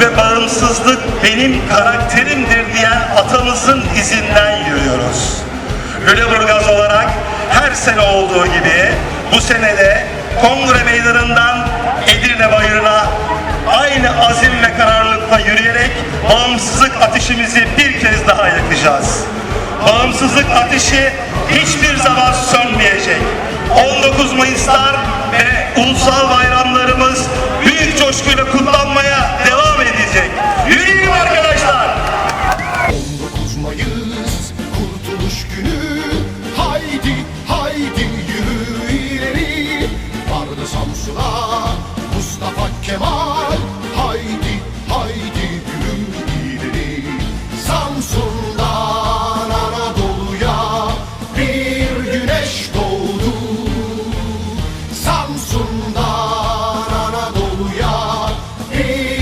ve bağımsızlık benim karakterimdir diyen atamızın izinden yürüyoruz. Lüleburgaz olarak her sene olduğu gibi bu senede kongre meydanından Edirne bayırına aynı azim ve kararlılıkla yürüyerek bağımsızlık ateşimizi bir kez daha yakacağız. Bağımsızlık ateşi hiçbir zaman sönmeyecek. 19 Mayıslar ve ulusal bayram Hey.